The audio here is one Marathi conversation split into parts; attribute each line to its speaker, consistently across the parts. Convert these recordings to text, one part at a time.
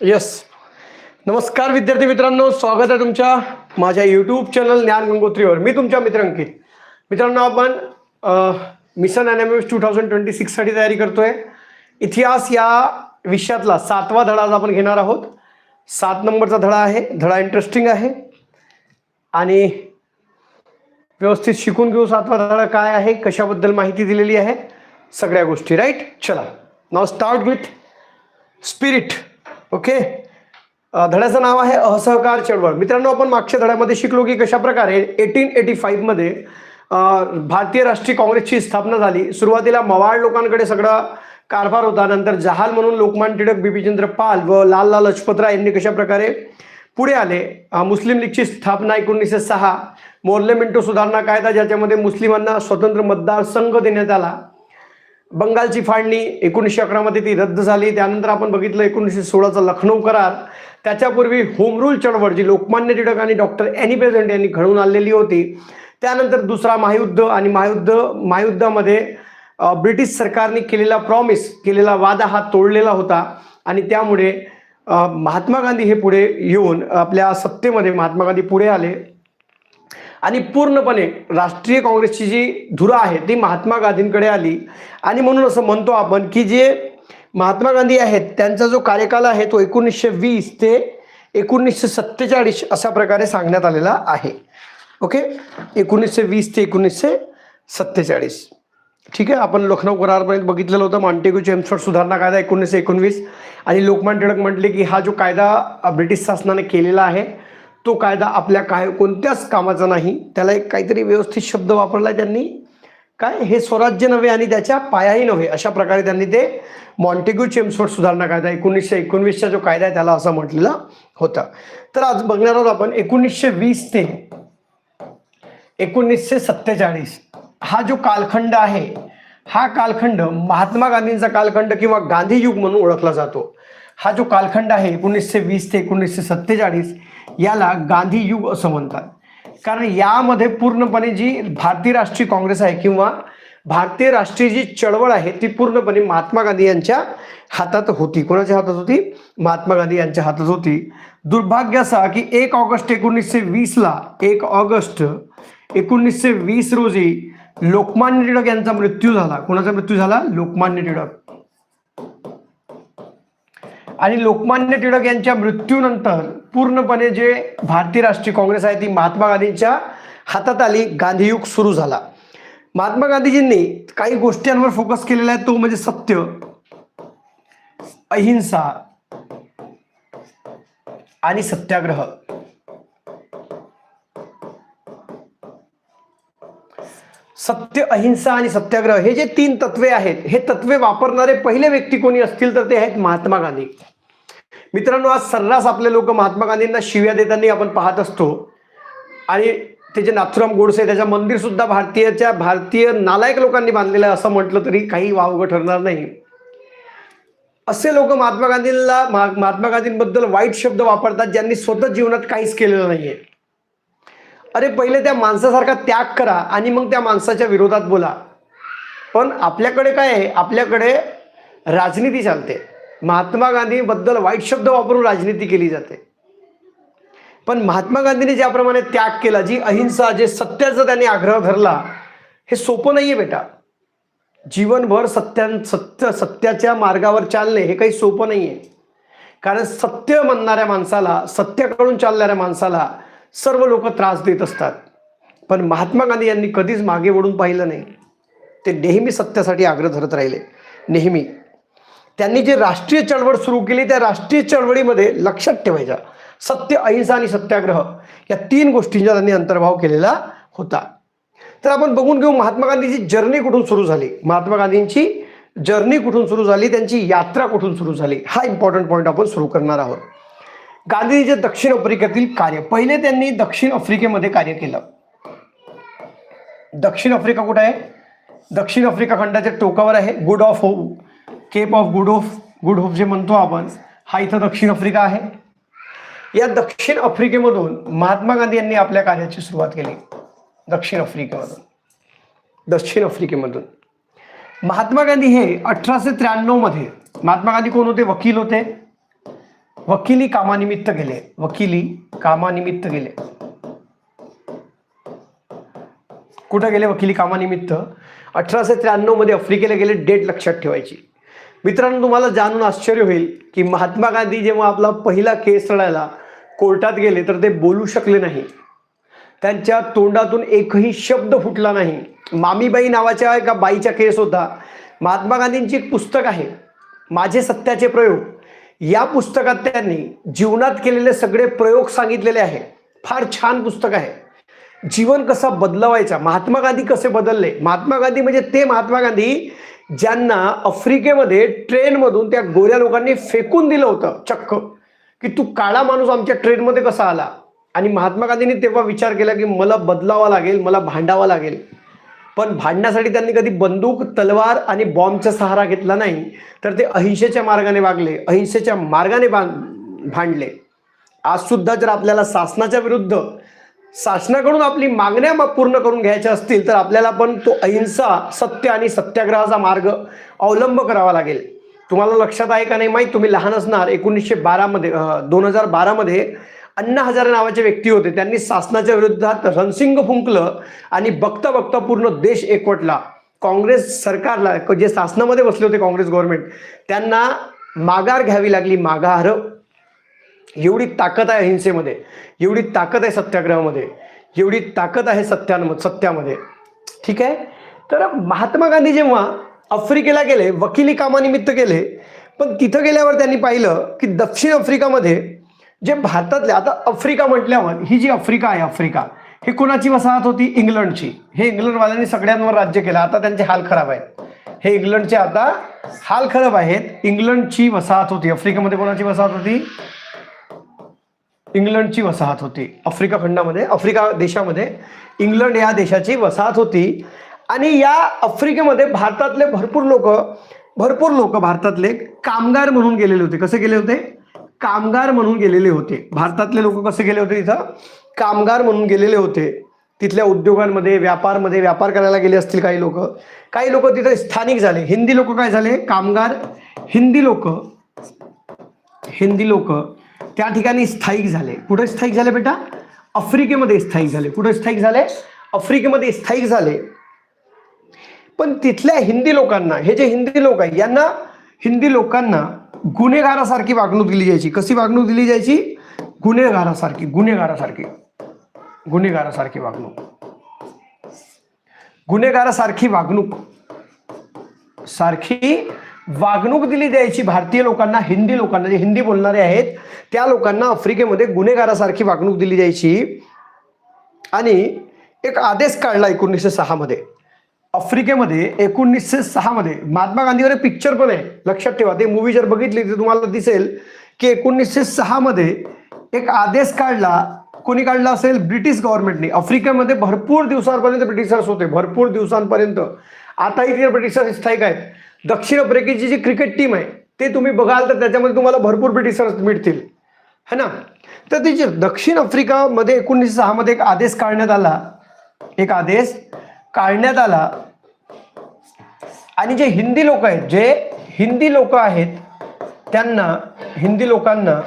Speaker 1: येस नमस्कार विद्यार्थी मित्रांनो स्वागत आहे तुमच्या माझ्या यूट्यूब चॅनल ज्ञान गंगोत्रीवर. मी तुमच्या मित्र अंकित. मित्रांनो आपण mission N M S two thousand twenty सिक्ससाठी तयारी करतोय. इतिहास या विषयातला सातवा धडा आज आपण घेणार आहोत. सात नंबरचा धडा आहे. धडा इंटरेस्टिंग आहे. आणि व्यवस्थित शिकून घेऊ सातवा धडा काय आहे कशाबद्दल माहिती दिलेली आहे सगळ्या गोष्टी. राईट चला. नाव स्टार्ट विथ स्पिरिट ओके? धड्याचं नाव आहे असहकार चळवळ. मित्रांनो आपण मागच्या धड्यामध्ये शिकलो की कशा प्रकारे एटीन एटी फाईव्हमध्ये भारतीय राष्ट्रीय काँग्रेसची स्थापना झाली. सुरुवातीला मवाळ लोकांकडे सगळा कारभार होता. नंतर जहाल म्हणून लोकमान्य टिळक बिपीचंद्र पाल व लाल लाल लजपतराय यांनी कशा प्रकारे पुढे आले? मुस्लिम लीगची स्थापना एकोणीसशे सहा. मोर्ले मिंटो सुधारणा कायदा ज्याच्यामध्ये मुस्लिमांना स्वतंत्र मतदारसंघ देण्यात आला. बंगालची फाळणी एकोणीसशे अकरामध्ये ती रद्द झाली. त्यानंतर आपण बघितलं एकोणीसशे सोळाचा लखनौ करार. त्याच्यापूर्वी होमरूल चळवळ जी लोकमान्य टिळक आणि डॉक्टर एनी बेझंट यांनी घडवून आणलेली होती त्यानंतर दुसरा महायुद्ध आणि महायुद्ध महायुद्धामध्ये ब्रिटिश सरकारने केलेला प्रॉमिस केलेला वादा हा तोडलेला होता. आणि त्यामुळे महात्मा गांधी हे पुढे येऊन आपल्या सत्तेमध्ये महात्मा गांधी पुढे आले. आणि पूर्णपणे राष्ट्रीय काँग्रेसची जी धुरा आहे ती महात्मा गांधींकडे आली. आणि म्हणून असं म्हणतो आपण की जे महात्मा गांधी आहेत त्यांचा जो कार्यकाल आहे तो एकोणीसशे वीस ते एकोणीसशे सत्तेचाळीस अशा प्रकारे सांगण्यात आलेला आहे. ओके? एकोणीसशे वीस ते एकोणीसशे सत्तेचाळीस. ठीक आहे? आपण लखनौ करारपर्यंत बघितलेलं होतं मॉन्टेग्यू चेम्सफोर्ड सुधारणा कायदा एकोणीसशे एकोणवीस. आणि लोकमान्य टिळक म्हटले की हा जो कायदा ब्रिटिश शासनाने केलेला आहे तो कायदा आपल्या काय कोणत्याच कामाचा नाही त्याला एक काहीतरी व्यवस्थित शब्द वापरला त्यांनी. काय? हे स्वराज्य नव्हे आणि त्याच्या पायाही नव्हे अशा प्रकारे त्यांनी ते मॉन्टेग्यू चेम्सफोर्ड सुधारणा कायदा एकोणीसशे एकोणवीसचा जो कायदा आहे त्याला असं म्हटलेला होता. तर आज बघणार आहोत आपण एकोणीसशे वीस ते एकोणीसशे सत्तेचाळीस. हा जो कालखंड आहे हा कालखंड महात्मा गांधींचा कालखंड किंवा गांधी युग म्हणून ओळखला जातो. हा जो कालखंड आहे एकोणीसशे वीस ते एकोणीसशे सत्तेचाळीस याला गांधी युग असं म्हणतात. कारण यामध्ये पूर्णपणे जी भारतीय राष्ट्रीय काँग्रेस आहे किंवा भारतीय राष्ट्रीय जी चळवळ आहे ती पूर्णपणे महात्मा गांधी यांच्या हातात होती. कोणाच्या हातात होती? महात्मा गांधी यांच्या हातात होती. दुर्भाग्य असा की एक ऑगस्ट एकोणीसशे वीसला एक ऑगस्ट एकोणीसशे वीस रोजी लोकमान्य टिळक यांचा मृत्यू झाला. कोणाचा मृत्यू झाला? लोकमान्य टिळक. आणि लोकमान्य टिळक यांच्या मृत्यूनंतर पूर्णपणे जे भारतीय राष्ट्रीय काँग्रेस आहे ती महात्मा गांधींच्या हातात आली गांधीयुग सुरू झाला. महात्मा गांधीजींनी काही गोष्टींवर फोकस केलेला आहे तो म्हणजे सत्य अहिंसा आणि सत्याग्रह. सत्य अहिंसा आणि सत्याग्रह हे जे तीन तत्वे आहेत हे तत्वे वापरणारे पहिले व्यक्ती कोणी असतील तर ते आहेत महात्मा गांधी. मित्रांनो आज सर्रास आपले लोक महात्मा गांधींना शिव्या देताना आपण पाहत असतो. आणि ते जे नाथुराम गोडसे त्याचं मंदिर सुद्धा भारतीयच्या भारतीय नालायक लोकांनी बांधलेलं आहे असं म्हटलं तरी काही वावगं ठरणार नाही. असे लोक महात्मा गांधींना महा- महात्मा गांधींबद्दल वाईट शब्द वापरतात ज्यांनी स्वतः जीवनात काहीच केलेलं नाहीये. अरे पहिले त्या माणसासारखा त्याग करा आणि मग त्या माणसाच्या विरोधात बोला. पण आपल्याकडे काय आहे? आपल्याकडे राजनीती चालते. महात्मा गांधीबद्दल वाईट शब्द वापरून राजनीती केली जाते. पण महात्मा गांधीने ज्याप्रमाणे त्याग केला जी अहिंसा जे सत्याचा त्यांनी आग्रह धरला हे सोपं नाहीये बेटा. जीवनभर सत्या सत्य सत्याच्या मार्गावर चालणे हे काही सोपं नाहीये. कारण सत्य म्हणणाऱ्या माणसाला सत्याकडून चालणाऱ्या माणसाला सर्व लोक त्रास देत असतात. पण महात्मा गांधी यांनी कधीच मागे वळून पाहिलं नाही. ते नेहमी सत्यासाठी आग्रह धरत राहिले. नेहमी. त्यांनी जे राष्ट्रीय चळवळ सुरू केली त्या राष्ट्रीय चळवळीमध्ये लक्षात ठेवायच्या. सत्य अहिंसा आणि सत्याग्रह या तीन गोष्टींचा त्यांनी अंतर्भाव केलेला होता. तर आपण बघून घेऊ महात्मा गांधीची जर्नी कुठून सुरू झाली. महात्मा गांधींची जर्नी कुठून सुरू झाली? त्यांची यात्रा कुठून सुरू झाली? हा इम्पॉर्टंट पॉईंट आपण सुरू करणार आहोत. गांधीजीचे दक्षिण आफ्रिकेतील कार्य. पहिले त्यांनी दक्षिण आफ्रिकेमध्ये कार्य केलं. दक्षिण आफ्रिका कुठं आहे? दक्षिण आफ्रिका खंडाच्या टोकावर आहे. Good of hope cape of good of good hope जे म्हणतो आपण हा इथं दक्षिण आफ्रिका आहे. या दक्षिण आफ्रिकेमधून महात्मा गांधी यांनी आपल्या कार्याची सुरुवात केली. दक्षिण आफ्रिकेमधून. दक्षिण आफ्रिकेमधून. महात्मा गांधी हे अठराशे त्र्याण्णवमध्ये महात्मा गांधी कोण होते? वकील होते. वकिली कामानिमित्त गेले. वकिली कामानिमित्त गेले. कुठं गेले वकिली कामानिमित्त? अठराशे त्र्याण्णवमध्ये आफ्रिकेला गेले डेट लक्षात ठेवायची. मित्रांनो तुम्हाला जाणून आश्चर्य होईल की महात्मा गांधी जेव्हा आपला पहिला केस लढायला कोर्टात गेले तर ते बोलू शकले नाही. त्यांच्या तोंडातून एकही शब्द फुटला नाही. मामीबाई नावाच्या एका बाईचा केस होता. महात्मा गांधींची एक पुस्तक आहे. माझे सत्याचे प्रयोग. या पुस्तकात त्यांनी जीवनात केलेले सगळे प्रयोग सांगितलेले आहे फार छान पुस्तक आहे. जीवन कसा बदलवायचा? महात्मा गांधी कसे बदलले? महात्मा गांधी म्हणजे ते महात्मा गांधी ज्यांना आफ्रिकेमध्ये ट्रेनमधून त्या गोऱ्या लोकांनी फेकून दिलं होतं. चक्क. की तू काळा माणूस आमच्या ट्रेनमध्ये कसा आला? आणि महात्मा गांधींनी तेव्हा विचार केला की मला बदलावा लागेल मला भांडावा लागेल. पण भांडण्यासाठी त्यांनी कधी बंदूक तलवार आणि बॉम्बचा सहारा घेतला नाही तर ते अहिंसेच्या मार्गाने वागले अहिंसेच्या मार्गाने बां भांडले. आज सुद्धा जर आपल्याला शासनाच्या विरुद्ध शासनाकडून आपली मागण्या पूर्ण करून घ्यायच्या असतील तर आपल्याला पण तो अहिंसा सत्य आणि सत्याग्रहाचा मार्ग अवलंब करावा लागेल. तुम्हाला लक्षात आहे का नाही माहीत? तुम्ही लहान असणार एकोणीसशे बारामध्ये दोन हजार बारामध्ये अण्णा हजारे नावाचे व्यक्ती होते. त्यांनी शासनाच्या विरोधात रणसिंग फुंकलं आणि बघता बघता पूर्ण देश एकवटला. काँग्रेस सरकारला जे शासनामध्ये बसले होते काँग्रेस गव्हर्नमेंट त्यांना माघार घ्यावी लागली. माघार एवढी ताकद आहे हिंसेमध्ये एवढी ताकद आहे सत्याग्रहामध्ये. एवढी ताकद आहे सत्यान सत्यामध्ये. ठीक आहे? तर महात्मा गांधी जेव्हा आफ्रिकेला गेले वकिली कामानिमित्त गेले पण तिथं गेल्यावर त्यांनी पाहिलं की दक्षिण आफ्रिकामध्ये जे भारतातले आता आफ्रिका म्हटल्यावर ही जी आफ्रिका आहे आफ्रिका ही कोणाची वसाहत होती? इंग्लंडची. हे इंग्लंडवाल्यांनी सगळ्यांवर राज्य केलं. आता त्यांचे हाल खराब आहेत. हे इंग्लंडचे आता हाल खराब आहेत. इंग्लंडची वसाहत होती. आफ्रिकेमध्ये कोणाची वसाहत होती? इंग्लंडची वसाहत होती. आफ्रिका खंडामध्ये आफ्रिका देशामध्ये इंग्लंड या देशाची वसाहत होती. आणि या आफ्रिकेमध्ये भारतातले भरपूर लोक भरपूर लोक भारतातले कामगार म्हणून गेलेले होते. कसे गेले होते? कामगार म्हणून गेलेले होते. भारतातले लोक कसे गेले होते तिथं कामगार म्हणून गेलेले होते. तिथल्या उद्योगांमध्ये व्यापारमध्ये व्यापार करायला गेले असतील काही लोक. काही लोक तिथे स्थानिक झाले. हिंदी लोक काय झाले? कामगार. हिंदी लोक. हिंदी लोक त्या ठिकाणी स्थायिक झाले. कुठे स्थायिक झाले बेटा? आफ्रिकेमध्ये स्थायिक झाले. कुठे स्थायिक झाले? आफ्रिकेमध्ये स्थायिक झाले. पण तिथल्या हिंदी लोकांना हे जे हिंदी लोक आहे यांना हिंदी लोकांना गुन्हेगारासारखी वागणूक दिली जायची. कशी वागणूक दिली जायची? गुन्हेगारासारखी गुन्हेगारासारखी. गुन्हेगारासारखी वागणूक. गुन्हेगारासारखी वागणूक. सारखी वागणूक दिली द्यायची भारतीय लोकांना हिंदी लोकांना. जे हिंदी बोलणारे आहेत त्या लोकांना आफ्रिकेमध्ये गुन्हेगारासारखी वागणूक दिली जायची. आणि एक आदेश काढला एकोणीसशे सहामध्ये. आफ्रिकेमध्ये एकोणीसशे सहामध्ये महात्मा गांधीवर एक पिक्चर पण आहे. लक्षात ठेवा ते मूवी जर बघितली तर तुम्हाला दिसेल की एकोणीसशे सहामध्ये एक आदेश काढला. कोणी काढला असेल? ब्रिटिश गव्हर्नमेंटने आफ्रिकेमध्ये भरपूर दिवसांपर्यंत ब्रिटिशर्स होते. भरपूर दिवसांपर्यंत. आताही तिथे ब्रिटिशर्स स्थायिक आहेत दक्षिण आफ्रिकेची जी क्रिकेट टीम आहे ते तुम्ही बघाल तर त्याच्यामध्ये तुम्हाला भरपूर ब्रिटिशर्स मिळतील. है ना? तर तिची दक्षिण आफ्रिकामध्ये एकोणीसशे सहामध्ये एक आदेश काढण्यात आला. एक आदेश काढण्यात आला. आणि जे हिंदी लोक आहेत जे हिंदी लोक आहेत त्यांना हिंदी लोकांना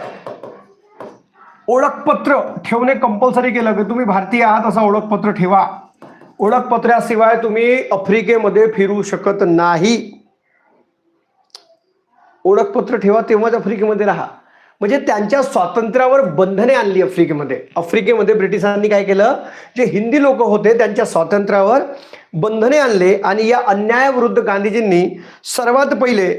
Speaker 1: ओळखपत्र ठेवणे कंपल्सरी केलं की तुम्ही भारतीय आहात असं ओळखपत्र ठेवा. ओळखपत्राशिवाय तुम्ही आफ्रिकेमध्ये फिरू शकत नाही. ओळखपत्र ठेवा तेव्हाच आफ्रिकेमध्ये राहा. म्हणजे त्यांच्या स्वातंत्र्यावर बंधने आणली आफ्रिकेमध्ये. आफ्रिकेमध्ये ब्रिटिशांनी काय केलं? जे हिंदी लोक होते त्यांच्या स्वातंत्र्यावर बंधने आणले आणि या अन्यायाविरुद्ध गांधीजींनी सर्वात पहिले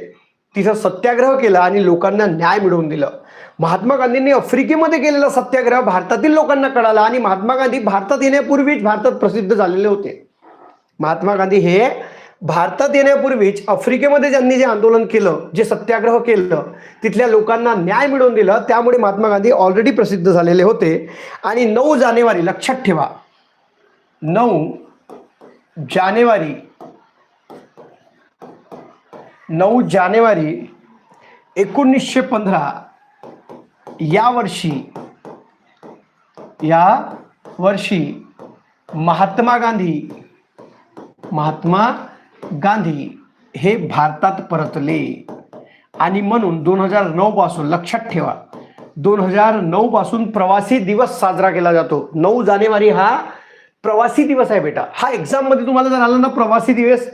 Speaker 1: तिथं सत्याग्रह केला आणि लोकांना न्याय मिळवून दिलं. महात्मा गांधींनी आफ्रिकेमध्ये केलेला सत्याग्रह भारतातील लोकांना कळाला आणि महात्मा गांधी भारतात येण्यापूर्वीच भारतात प्रसिद्ध झालेले होते. महात्मा गांधी हे भारतात येण्यापूर्वीच आफ्रिकेमध्ये ज्यांनी जे आंदोलन केलं जे सत्याग्रह केलं तिथल्या लोकांना न्याय मिळवून दिलं त्यामुळे महात्मा गांधी ऑलरेडी प्रसिद्ध झालेले होते. आणि नऊ जानेवारी लक्षात ठेवा. नऊ जानेवारी नऊ जानेवारी एकोणीसशे पंधरा या वर्षी या वर्षी महात्मा गांधी महात्मा गांधी हे भारतात परतले. आणि म्हणून दोन हजार नऊ पासून लक्षात ठेवा दोन हजार नऊ पासून प्रवासी दिवस साजरा केला जातो. नऊ जानेवारी हा प्रवासी दिवस आहे बेटा. हा एक्झाममध्ये तुम्हाला जर आला ना प्रवासी दिवस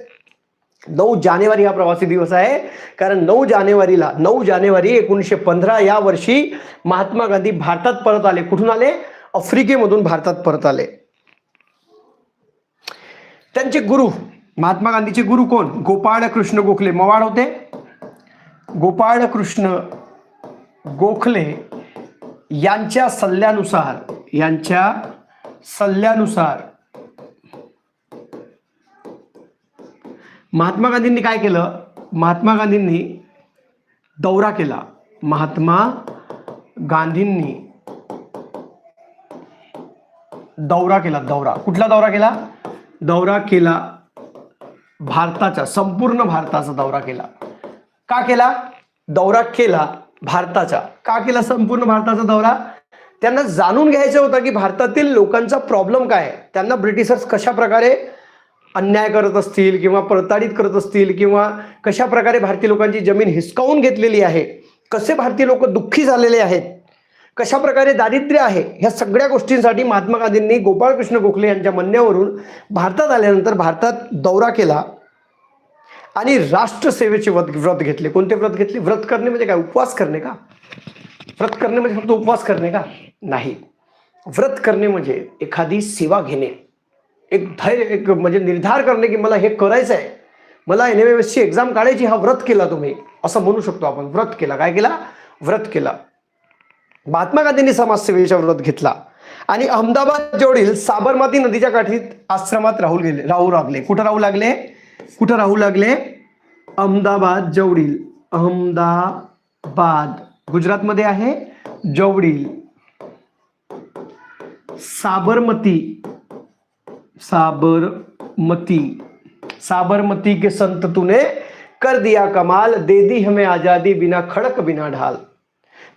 Speaker 1: नऊ जानेवारी हा प्रवासी दिवस आहे. कारण नऊ जानेवारीला नऊ जानेवारी एकोणीसशे पंधरा या वर्षी महात्मा गांधी भारतात परत आले. कुठून आले? आफ्रिकेमधून भारतात परत आले. त्यांचे गुरु महात्मा गांधीचे गुरु कोण? गोपाळ कृष्ण गोखले. मवाड होते. गोपाळ कृष्ण गोखले यांच्या सल्ल्यानुसार यांच्या सल्ल्यानुसार महात्मा गांधींनी काय केलं? महात्मा गांधींनी दौरा केला. महात्मा गांधींनी दौरा केला. दौरा. कुठला दौरा केला? दौरा केला भारताचा संपूर्ण भारताचा दौरा केला. का केला? दौरा केला भारताचा. का केला संपूर्ण भारताचा दौरा? त्यांना जाणून घ्यायचं होतं की भारतातील लोकांचा प्रॉब्लेम काय आहे. त्यांना ब्रिटिशर्स कशा प्रकारे अन्याय करत असतील किंवा प्रताडित करत असतील किंवा कशा प्रकारे भारतीय लोकांची जमीन हिसकावून घेतलेली आहे? कसे भारतीय लोक दुःखी झालेले आहेत? कशा प्रकारे दारिद्र्य आहे ह्या सगळ्या गोष्टींसाठी महात्मा गांधींनी गोपाळकृष्ण गोखले यांच्या म्हणण्यावरून भारतात आल्यानंतर भारतात दौरा केला आणि राष्ट्रसेवेचे व्रत व्रत घेतले. कोणते व्रत घेतले? व्रत करणे म्हणजे काय? उपवास करणे का? व्रत करणे म्हणजे फक्त उपवास करणे का? नाही. व्रत करणे म्हणजे एखादी सेवा घेणे. एक धैर्य एक म्हणजे निर्धार करणे की मला हे करायचं आहे मला एन एम एस एसची एक्झाम काढायची हा व्रत केला तुम्ही. असं म्हणू शकतो आपण. व्रत केला. काय केला? व्रत केला. महात्मा गांधींनी समाजसेवेचा व्रत घेतला. आणि अहमदाबाद जवळील साबरमती नदीच्या काठीत आश्रमात राहू गेले राहू लागले. कुठं राहू लागले? कुठं राहू लागले? अहमदाबाद जवळील अहमदाबाद. गुजरातमध्ये आहे. जवळील साबरमती. साबरमती. साबरमती के संत तूने कर दिया कमाल दे दी हमें आजादी बिना खडक बिना ढाल.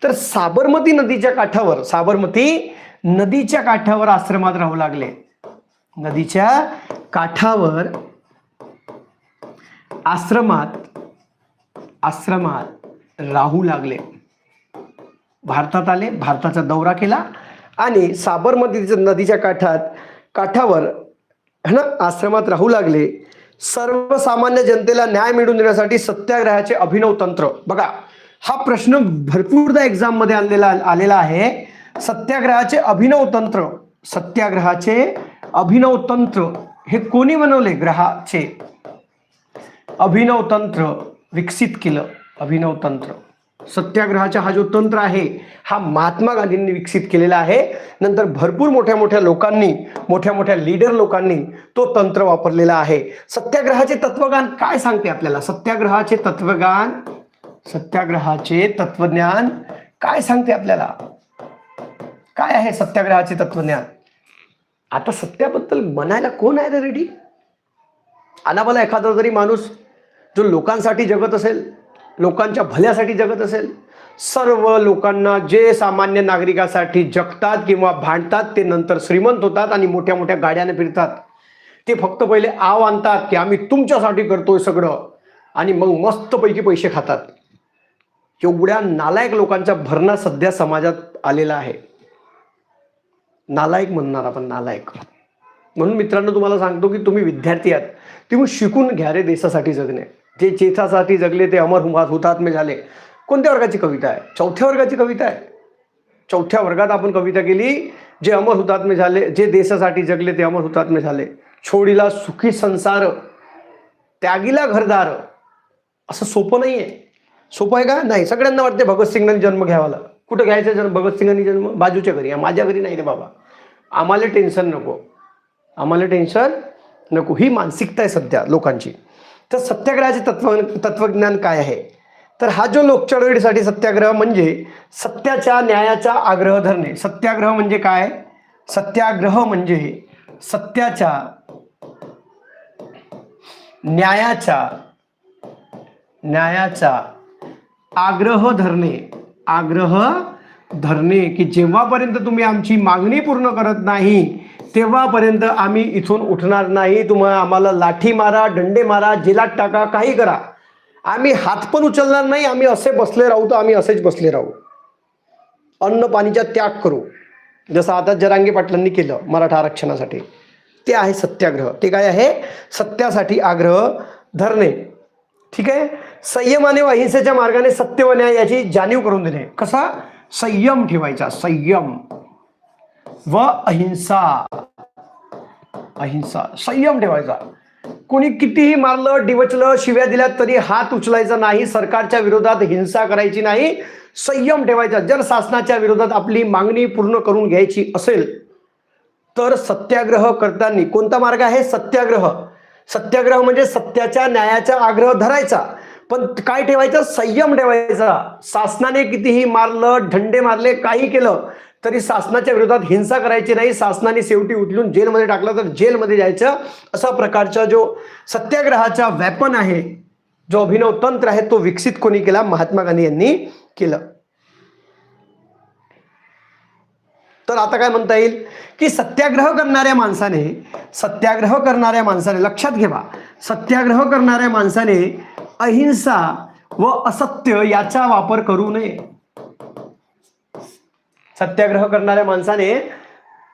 Speaker 1: तर साबरमती नदीच्या काठावर साबरमती नदीच्या काठावर आश्रमात राहू लागले. नदीच्या काठावर आश्रमात आश्रमात राहू लागले. भारतात आले भारताचा दौरा केला आणि साबरमती नदीच्या काठात काठावर है ना आश्रमात राहू लागले. सर्वसामान्य जनतेला न्याय मिळवून देण्यासाठी सत्याग्रहाचे अभिनव तंत्र. बघा हा प्रश्न भरपूरदा एक्झाममध्ये आलेला आलेला आहे. सत्याग्रहाचे अभिनव तंत्र सत्याग्रहाचे अभिनव तंत्र हे कोणी बनवले? ग्रहाचे. अभिनव तंत्र विकसित केलं अभिनव तंत्र. सत्याग्रहाचा हा जो तंत्र आहे हा महात्मा गांधींनी विकसित केलेला आहे. नंतर भरपूर मोठ्या मोठ्या लोकांनी मोठ्या मोठ्या लीडर लोकांनी तो तंत्र वापरलेला आहे. सत्याग्रहाचे तत्वगान काय सांगते आपल्याला? सत्याग्रहाचे तत्वगान सत्याग्रहाचे तत्वज्ञान काय सांगते आपल्याला? काय आहे सत्याग्रहाचे तत्वज्ञान? आता सत्याबद्दल म्हणायला कोण आहे रेडी? आनाबाला एखादा जरी माणूस जो लोकांसाठी जगत असेल लोकांच्या भल्यासाठी जगत असेल सर्व लोकांना जे सामान्य नागरिकासाठी जगतात किंवा भांडतात ते नंतर श्रीमंत होतात आणि मोठ्या मोठ्या गाड्याने फिरतात. ते फक्त पहिले आव आणतात की आम्ही तुमच्यासाठी करतोय सगळं आणि मग मस्तपैकी पैसे खातात. एवढ्या नालायक लोकांचा भरणा सध्या समाजात आलेला आहे. नालायक म्हणणार आपण नालायक. म्हणून मित्रांनो तुम्हाला सांगतो की तुम्ही विद्यार्थी आहात. तुम्ही शिकून घ्या रे देशासाठी जगणे. जे चेथासाठी जगले ते अमर हुमात हुतात्मे झाले. कोणत्या वर्गाची कविता आहे? चौथ्या वर्गाची कविता आहे. चौथ्या वर्गात आपण कविता केली जे अमर हुतात्मे झाले जे देशासाठी जगले ते अमर हुतात्मे झाले. छोडीला सुखी संसार त्यागीला घरदार असं सोपं नाही आहे सोपं आहे का? नाही. सगळ्यांना वाटते भगतसिंगांनी जन्म घ्यावाला कुठं घ्यायचा जन्म? भगतसिंगांनी जन्म? बाजूच्या घरी. माझ्या घरी नाही रे बाबा. आम्हाला टेन्शन नको. आम्हाला टेन्शन नको. ही मानसिकता आहे सध्या लोकांची. तर सत्याग्रहाचे तत्व तत्वज्ञान काय आहे? तर हा जो लोक चळवळीसाठी सत्याग्रह म्हणजे सत्याच्या न्यायाचा आग्रह धरणे. सत्याग्रह म्हणजे काय? सत्याग्रह म्हणजे सत्याच्या न्यायाचा न्यायाचा आग्रह धरणे. आग्रह धरणे की जेव्हापर्यंत तुम्ही आमची मागणी पूर्ण करत नाही तेव्हापर्यंत आम्ही इथून उठणार नाही. तुम्हाला आम्हाला लाठी मारा दंडे मारा जेलात टाका काही करा. आम्ही हात पण उचलणार नाही आम्ही असे बसले राहू तर आम्ही असेच बसले राहू. अन्न पाणीचा त्याग करू. जसं आता जरांगे पाटलांनी केलं मराठा आरक्षणासाठी. ते आहे सत्याग्रह. ते काय आहे? सत्यासाठी आग्रह धरणे. ठीक आहे? संयमाने आणि अहिंसेच्या मार्गाने सत्य व न्याय याची जाणीव करून देणे कसा? संयम ठेवायचा. संयम व अहिंसा. अहिंसा. संयम ठेवायचा. कोणी कितीही मारलं डिवचलं शिव्या दिल्या तरी हात उचलायचा नाही सरकारच्या विरोधात हिंसा करायची नाही. संयम ठेवायचा. जर शासनाच्या विरोधात आपली मागणी पूर्ण करून घ्यायची असेल तर सत्याग्रह करताना कोणता मार्ग आहे? सत्याग्रह. सत्याग्रह म्हणजे सत्याच्या न्यायाचा आग्रह धरायचा. पण काय ठेवायचं? संयम ठेवायचा. शासनाने कितीही मारलं ढंडे मारले काही केलं तरी शासनाच्या विरोधात हिंसा करायची नाही. शासनाने शेवटी उचलून जेलमध्ये टाकलं तर जेलमध्ये जायचं. असा प्रकारचा जो सत्याग्रहाचा व्यापन आहे जो अभिनव तंत्र आहे तो विकसित कोणी केला? महात्मा गांधी यांनी केलं. तर आता काय म्हणता येईल? की सत्याग्रह करणाऱ्या माणसाने सत्याग्रह करणाऱ्या माणसाने लक्षात घ्या सत्याग्रह करणाऱ्या माणसाने अहिंसा व असत्य याचा वापर करू नये. सत्याग्रह करणाऱ्या माणसाने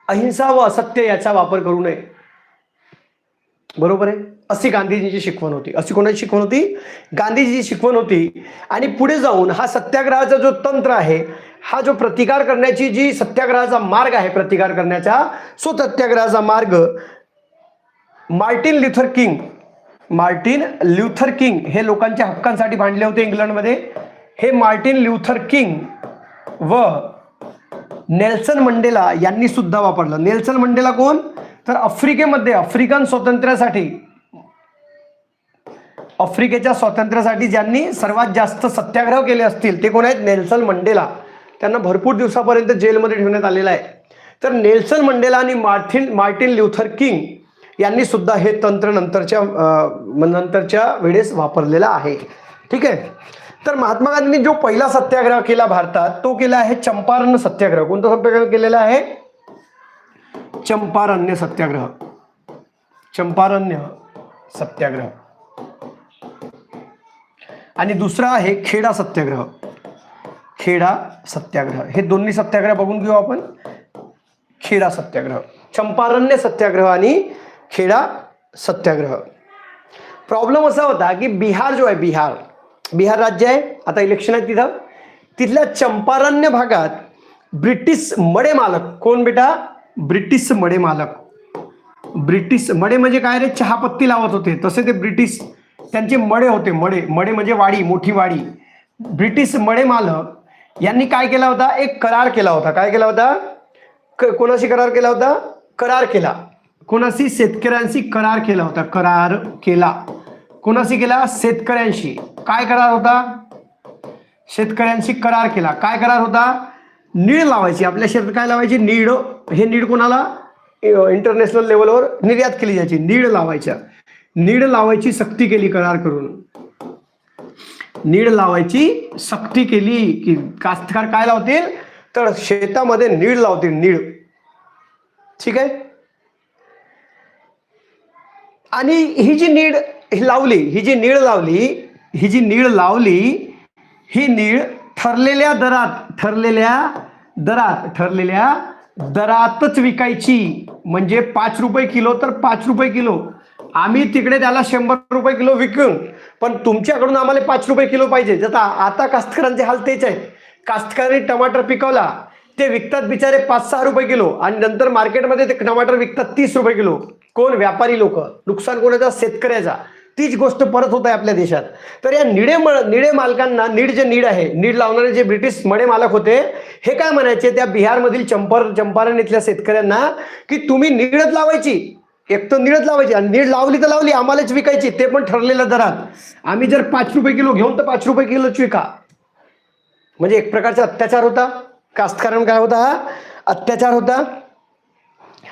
Speaker 1: अहिंसा व असत्य याचा वापर करू नये. बरोबर आहे? अशी गांधीजींची शिकवण होती. अशी कोणाची शिकवण होती? गांधीजीची शिकवण होती. आणि पुढे जाऊन हा सत्याग्रहाचा जो तंत्र आहे हा जो प्रतिकार करण्याची जी सत्याग्रहाचा मार्ग आहे प्रतिकार करण्याचा सो सत्याग्रहाचा मार्ग Martin Luther King Martin Luther King हे लोकांच्या हक्कांसाठी भांडले होते इंग्लंडमध्ये. हे मार्टिन ल्युथर किंग व नेल्सन मंडेला यांनी सुद्धा वापरलं. नेल्सन मंडेला कोण? तर आफ्रिकेमध्ये आफ्रिकन स्वातंत्र्यासाठी आफ्रिकेच्या स्वातंत्र्यासाठी ज्यांनी सर्वात जास्त सत्याग्रह केले असतील ते कोण आहेत? Nelson Mandela. त्यांना भरपूर दिवसापर्यंत जेलमध्ये ठेवण्यात आलेलं आहे. तर नेल्सन मंडेला आणि मार्टिन मार्टिन ल्युथर किंग यांनी सुद्धा हे तंत्र नंतरच्या नंतरच्या वेळेस वापरलेलं आहे. ठीक आहे? तर महात्मा गांधींनी जो पहिला सत्याग्रह केला भारतात तो केला आहे चंपारण सत्याग्रह. कोणता सत्याग्रह केलेला आहे? चंपारण्य सत्याग्रह. चंपारण्य सत्याग्रह. आणि दुसरा आहे खेडा सत्याग्रह. खेडा सत्याग्रह. हे दोन्ही सत्याग्रह बघून घेऊ आपण. खेडा सत्याग्रह. चंपारण्य सत्याग्रह आणि खेडा सत्याग्रह. प्रॉब्लेम असा होता की बिहार जो आहे बिहार बिहार राज्य आहे आता इलेक्शन आहे तिथं. तिथल्या चंपारण्य भागात ब्रिटिश मडे मालक कोण बेटा? ब्रिटिश मडे मालक. ब्रिटिश मडे म्हणजे काय रे? चहापत्ती लावत होते. तसे ते ब्रिटिश त्यांचे मडे होते मडे. मडे म्हणजे वाडी मोठी वाडी. ब्रिटिश मडे मालक यांनी काय केला होता? एक करार केला होता. काय केला होता? क- कोणाशी करार केला होता? करार केला. कोणाशी शेतकऱ्यांशी करार केला होता? करार केला. कोणाशी केला? शेतकऱ्यांशी. काय करार होता? शेतकऱ्यांशी करार केला. काय करार होता? नीड लावायची. आपल्या शेतात काय लावायची? नीड हे नीड कोणाला? इंटरनॅशनल लेवलवर निर्यात केली जायची. नीड लावायच्या. नीड लावायची सक्ती केली करार करून. नीड लावायची सक्ती केली की कास्तकार काय लावतील? तर शेतामध्ये नीड लावतील. नीड ठीक आहे? आणि ही जी नीड ही लावली ही जी नीळ लावली ही जी नीळ लावली ही नीळ ठरलेल्या दरात ठरलेल्या दरात ठरलेल्या दरातच विकायची. म्हणजे पाच रुपये किलो तर पाच रुपये किलो. आम्ही तिकडे त्याला शंभर रुपये किलो विकून पण तुमच्याकडून आम्हाला पाच रुपये किलो पाहिजे. जता आता कास्तकरांचे हाल तेच आहेत. कास्तकारांनी टमाटर पिकवला. ते विकतात बिचारे पाच सहा रुपये किलो. आणि नंतर मार्केटमध्ये ते टमाटर विकतात तीस रुपये किलो. कोण व्यापारी लोक नुकसान कोणाचा शेतकऱ्याचा तीच गोष्ट परत होत आहे आपल्या देशात. तर या निडे मळ निडे मालकांना नीड जे नीड आहे नीड लावणारे जे ब्रिटिश मडे मालक होते हे काय म्हणायचे त्या बिहारमधील चंपार चंपारण इथल्या शेतकऱ्यांना की तुम्ही नीडच लावायची. एक तर नीडच लावायची आणि नीड लावली तर लावली आम्हालाच विकायची ते पण ठरलेल्या दरात. आम्ही जर पाच रुपये किलो घेऊन तर पाच रुपये किलोच विका. म्हणजे एक प्रकारचा अत्याचार होता. कास्तकारण काय होता? अत्याचार होता.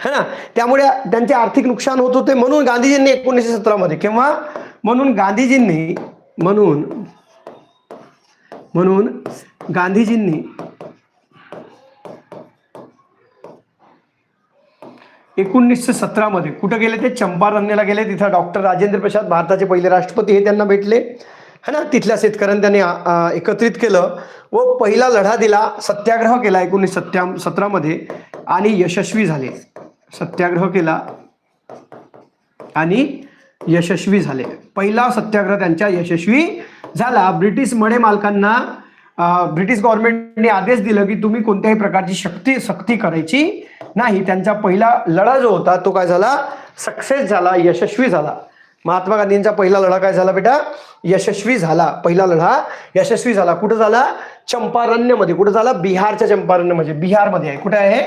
Speaker 1: है ना? त्यामुळे त्यांचे आर्थिक नुकसान होत होते म्हणून गांधीजींनी एकोणीसशे सतरामध्ये किंवा म्हणून गांधीजींनी म्हणून म्हणून गांधीजींनी एकोणीसशे सतरामध्ये कुठं गेले ते? चंपारण्याला गेले तिथं डॉक्टर राजेंद्र प्रसाद भारताचे पहिले राष्ट्रपती हे त्यांना भेटले. है ना? तिथल्या शेतकऱ्यांनी त्यांनी एकत्रित केलं व पहिला लढा दिला सत्याग्रह केला एकोणीसशे सत्या सतरामध्ये आणि यशस्वी झाले. सत्याग्रह केला. आणि यशस्वी झाले. पहिला सत्याग्रह त्यांच्या यशस्वी झाला. ब्रिटिश मडे मालकांना ब्रिटिश गव्हर्नमेंटने आदेश दिला की तुम्ही कोणत्याही प्रकारची शक्ती सक्ती करायची नाही. त्यांचा पहिला लढा जो होता तो काय झाला? सक्सेस झाला यशस्वी झाला. महात्मा गांधींचा पहिला लढा काय झाला बेटा? यशस्वी झाला. पहिला लढा यशस्वी झाला. कुठं झाला? चंपारण्यमध्ये. कुठं झाला? बिहारच्या चंपारण्य म्हणजे बिहारमध्ये आहे. कुठे आहे?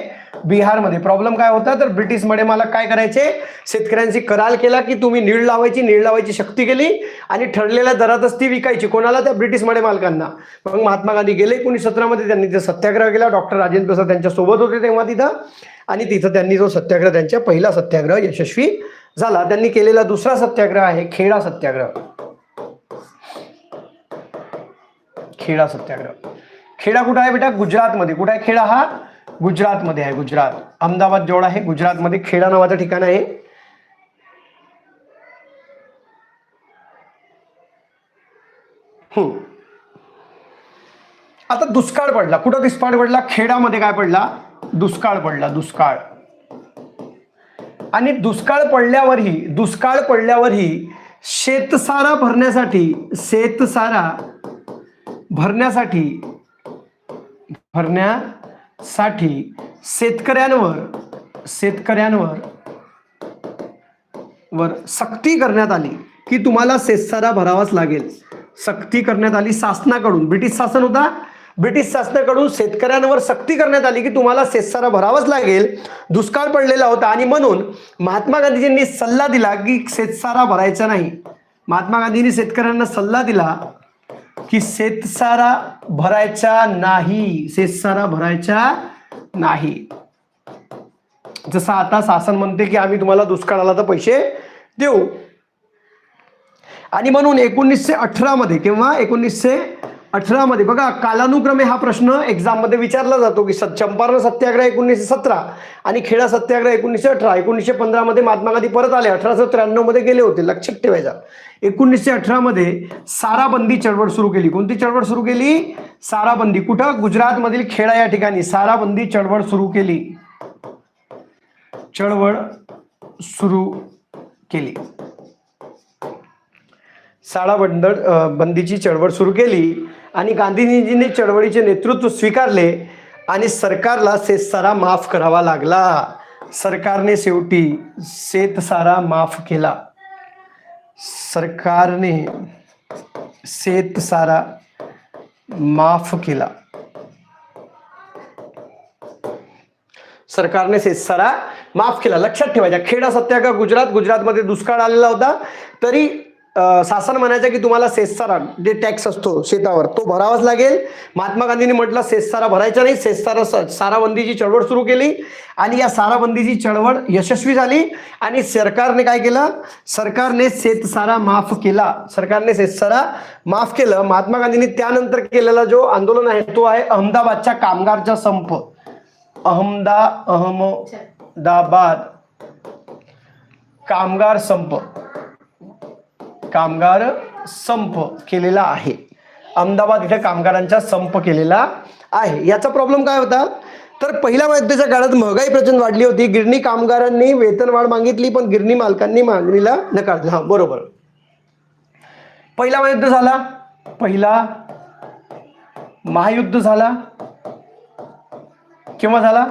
Speaker 1: बिहारमध्ये. प्रॉब्लेम काय होता? तर ब्रिटिशमध्ये मला काय करायचे? शेतकऱ्यांची करार केला की तुम्ही नीळ लावायची नीळ लावायची शक्ती केली आणि ठरलेल्या दरातच ती विकायची. कोणाला? त्या ब्रिटिशमध्ये मालकांना. मग महात्मा गांधी गेले एकोणीस सतरामध्ये त्यांनी ते सत्याग्रह केला. डॉक्टर राजेंद्र प्रसाद त्यांच्यासोबत होते तेव्हा तिथं. आणि तिथं त्यांनी जो सत्याग्रह त्यांच्या पहिला सत्याग्रह यशस्वी झाला. त्यांनी केलेला दुसरा सत्याग्रह आहे खेडा सत्याग्रह. खेडा सत्याग्रह. खेडा कुठं आहे बेटा? गुजरातमध्ये. कुठं आहे खेडा हा? गुजरातमध्ये आहे. गुजरात. अहमदाबाद जवळ आहे. गुजरातमध्ये खेडा नावाचं ठिकाण आहे. हम्म. आता दुष्काळ पडला. कुठं दुष्काळ पडला? खेडामध्ये काय पडला? दुष्काळ पडला. दुष्काळ. आणि दुष्काळ पडल्यावरही दुष्काळ पडल्यावरही शेतसारा भरण्यासाठी शेतसारा भरण्यासाठी भरण्यासाठी शेतकऱ्यांवर शेतकऱ्यांवर वर सक्ती करण्यात आली की तुम्हाला शेतसारा भरावाच लागेल. सक्ती करण्यात आली शासनाकडून. ब्रिटिश शासन होता. ब्रिटिश शासनाकडून शेतकऱ्यांवर सक्ती करण्यात आली की तुम्हाला शेतसारा भरावाच लागेल. दुष्काळ पडलेला होता आणि म्हणून महात्मा गांधीजींनी सल्ला दिला की शेतसारा भरायचा नाही. महात्मा गांधींनी शेतकऱ्यांना सल्ला दिला की शेतसारा भरायचा नाही. शेतसारा भरायचा नाही. जसं आता शासन म्हणते की आम्ही तुम्हाला दुष्काळाला तर पैसे देऊ. आणि म्हणून एकोणीसशे अठरा मध्ये किंवा एकोणीसशे अठरामध्ये. बघा कालानुक्रमे हा प्रश्न एक्झाममध्ये विचारला जातो की चंपारण सत्याग्रह एकोणीसशे सतरा आणि खेडा सत्याग्रह एकोणीसशे अठरा. एकोणीसशे पंधरामध्ये महात्मा गांधी परत आले. अठराशे त्र्याण्णवमध्ये गेले होते. लक्षात ठेवायचा. एकोणीसशे अठरामध्ये साराबंदी चळवळ सुरू केली. कोणती चळवळ सुरू केली? साराबंदी. कुठं? गुजरातमधील खेडा या ठिकाणी. साराबंदी चळवळ सुरू केली. चळवळ सुरू केली. साळा बंदळ बंदीची चळवळ सुरू केली. आणि गांधीजींनी चळवळीचे नेतृत्व स्वीकारले आणि सरकारला शेतसारा माफ करावा लागला. सरकारने शेवटी शेतसारा माफ केला. सरकारने शेतसारा माफ केला. सरकारने शेतसारा माफ केला. लक्षात ठेवायचा खेडा सत्याग्रह गुजरात गुजरातमध्ये दुष्काळ आलेला होता तरी शासन म्हणायचं की तुम्हाला सेससारा जे टॅक्स असतो शेतावर तो भरावाच लागेल. महात्मा गांधींनी म्हटलं सेससारा भरायचा नाही सेससारा साराबंदीची चळवळ सुरू केली. आणि या साराबंदीची चळवळ यशस्वी झाली. आणि सरकारने काय केलं? सरकारने शेतसारा माफ केला. सरकारने शेतसारा माफ केलं. महात्मा गांधींनी त्यानंतर केलेला जो आंदोलन आहे तो आहे अहमदाबादच्या कामगारचा संप. अहमदा अहमदाबाद कामगार संप. कामगार संप केलेला आहे. अहमदाबाद इथे कामगारांचा संप केलेला आहे. याचा प्रॉब्लेम काय होता? तर पहिल्या महायुद्धाच्या काळात महागाई प्रचंड वाढली होती. गिरणी कामगारांनी वेतनवाढ मागितली पण गिरणी मालकांनी मागणीला नकार दिला. बरोबर. पहिला महायुद्ध झाला. पहिला महायुद्ध झाला. केव्हा झाला?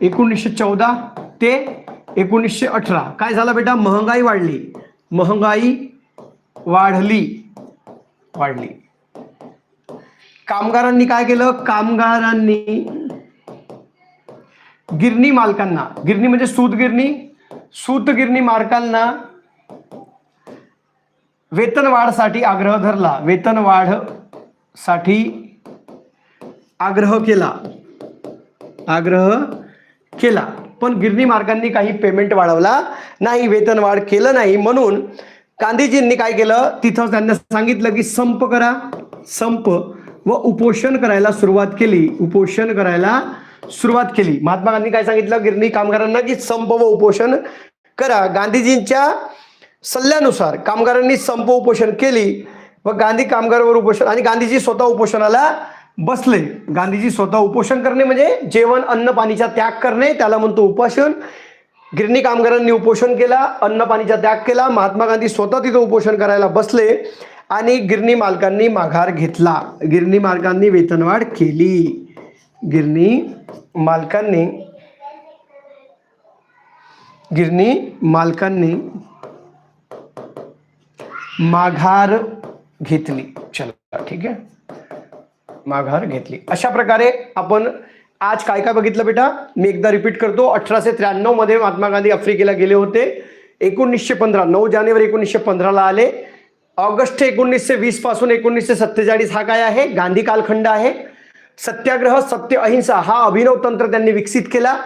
Speaker 1: एकोणीसशे चौदा ते एकोणीसशे अठरा. काय झालं बेटा? महागाई वाढली. महागाई वाढली. वाढली. कामगारांनी काय केलं? कामगारांनी गिरणी मालकांना गिरणी म्हणजे सूतगिरणी सूतगिरणी मालकांना वेतनवाढसाठी आग्रह धरला. वेतनवाढसाठी आग्रह केला. आग्रह केला. पण गिरणी मार्गांनी काही पेमेंट वाढवला नाही. वेतन वाढ केलं नाही. म्हणून गांधीजींनी काय केलं? तिथं त्यांना सांगितलं की संप करा. संप व उपोषण करायला सुरुवात केली. उपोषण करायला सुरुवात केली. महात्मा गांधी काय सांगितलं? गिरणी कामगारांना की संप व उपोषण करा. गांधीजींच्या सल्ल्यानुसार कामगारांनी संप उपोषण केली व गांधी कामगारावर उपोषण आणि गांधीजी स्वतः उपोषणाला बसले. गांधीजी स्वतः उपोषण करणे म्हणजे जेवण अन्न पाणीचा त्याग करणे त्याला म्हणतो उपोषण गिरणी कामगारांनी उपोषण केला अन्न पाणीचा त्याग केला महात्मा गांधी स्वतः तिथं उपोषण करायला बसले आणि गिरणी मालकांनी माघार घेतला. गिरणी मालकांनी वेतनवाढ केली. गिरणी मालकांनी गिरणी मालकांनी माघार घेतली. चला ठीक आहे? माघार घेतली. अशा प्रकारे आपण आज काय काय बघितलं बेटा? मी एकदा रिपीट करतो. अठराशे त्र्याण्णवमध्ये महात्मा गांधी आफ्रिकेला गेले होते. एकोणीसशे पंधरा नऊ जानेवारी एकोणीसशे पंधराला आले. ऑगस्ट एकोणीसशे वीसपासून एकोणीसशे सत्तेचाळीस हा काय आहे? गांधी कालखंड आहे. सत्याग्रह सत्य अहिंसा हा अभिनव तंत्र त्यांनी विकसित केला.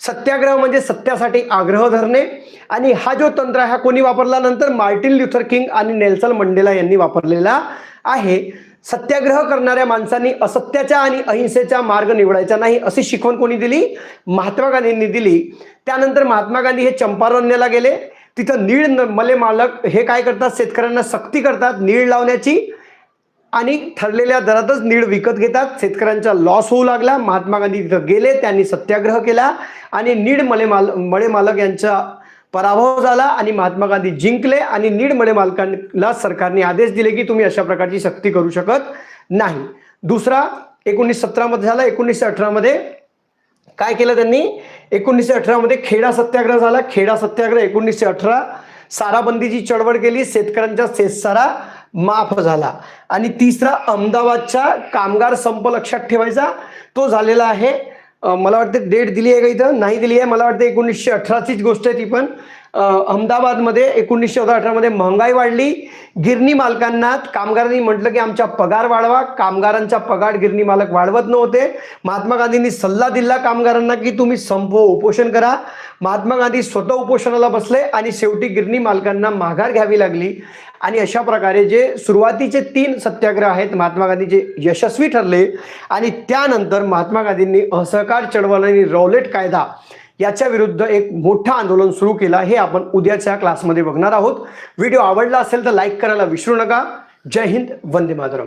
Speaker 1: सत्याग्रह म्हणजे सत्यासाठी आग्रह धरणे. आणि हा जो तंत्र आहे हा कोणी वापरला? नंतर मार्टिन ल्युथर किंग आणि नेल्सन मंडेला यांनी वापरलेला आहे. सत्याग्रह करणाऱ्या माणसांनी असत्याच्या आणि अहिंसेचा मार्ग निवडायचा नाही अशी शिकवण कोणी दिली? महात्मा गांधींनी दिली. त्यानंतर महात्मा गांधी हे चंपारण्याला गेले. तिथं नीळ न- मले मालक हे काय करतात? शेतकऱ्यांना सक्ती करतात नीळ लावण्याची आणि ठरलेल्या दरातच नीळ विकत घेतात. शेतकऱ्यांचा लॉस होऊ लागला. महात्मा गांधी तिथं गेले त्यांनी सत्याग्रह केला आणि नीड मले माल मळे मालक यांच्या पराभव झाला आणि महात्मा गांधी जिंकले आणि नीडमळे मालकांना सरकारने आदेश दिले की तुम्ही अशा प्रकारची सक्ती करू शकत नाही. दुसरा एकोणीस सतरामध्ये झाला. एकोणीसशे अठरामध्ये काय केलं त्यांनी? एकोणीसशे अठरामध्ये खेडा सत्याग्रह झाला. खेडा सत्याग्रह एकोणीसशे अठरा साराबंदीची चळवळ केली. शेतकऱ्यांचा शेतसारा माफ झाला. आणि तिसरा अहमदाबादचा कामगार संप लक्षात ठेवायचा. तो झालेला आहे. मला वाटतं डेट दिली आहे का इथं? नाही दिली आहे. मला वाटतं एकोणीसशे अठराचीच गोष्ट आहे ती पण. अहमदाबादमध्ये एकोणीसशे अठरामध्ये महागाई वाढली. गिरणी मालकांना कामगारांनी म्हटलं की आमचा पगार वाढवा. कामगारांचा पगार गिरणी मालक वाढवत नव्हते. महात्मा गांधींनी सल्ला दिला कामगारांना की तुम्ही संप उपोषण करा. महात्मा गांधी स्वतः उपोषणाला बसले आणि शेवटी गिरणी मालकांना माघार घ्यावी लागली. आणि अशा प्रकारे जे सुरुवातीचे तीन सत्याग्रह आहेत महात्मा गांधीचे यशस्वी ठरले आणि त्यानंतर महात्मा गांधींनी असहकार चळवळ आणि रौलेट कायदा याच्या विरुद्ध एक मोठं आंदोलन सुरू केलं हे आपण उद्याच्या क्लासमध्ये बघणार आहोत. व्हिडिओ आवडला असेल तर लाईक करायला विसरू नका. जय हिंद वंदे मातरम.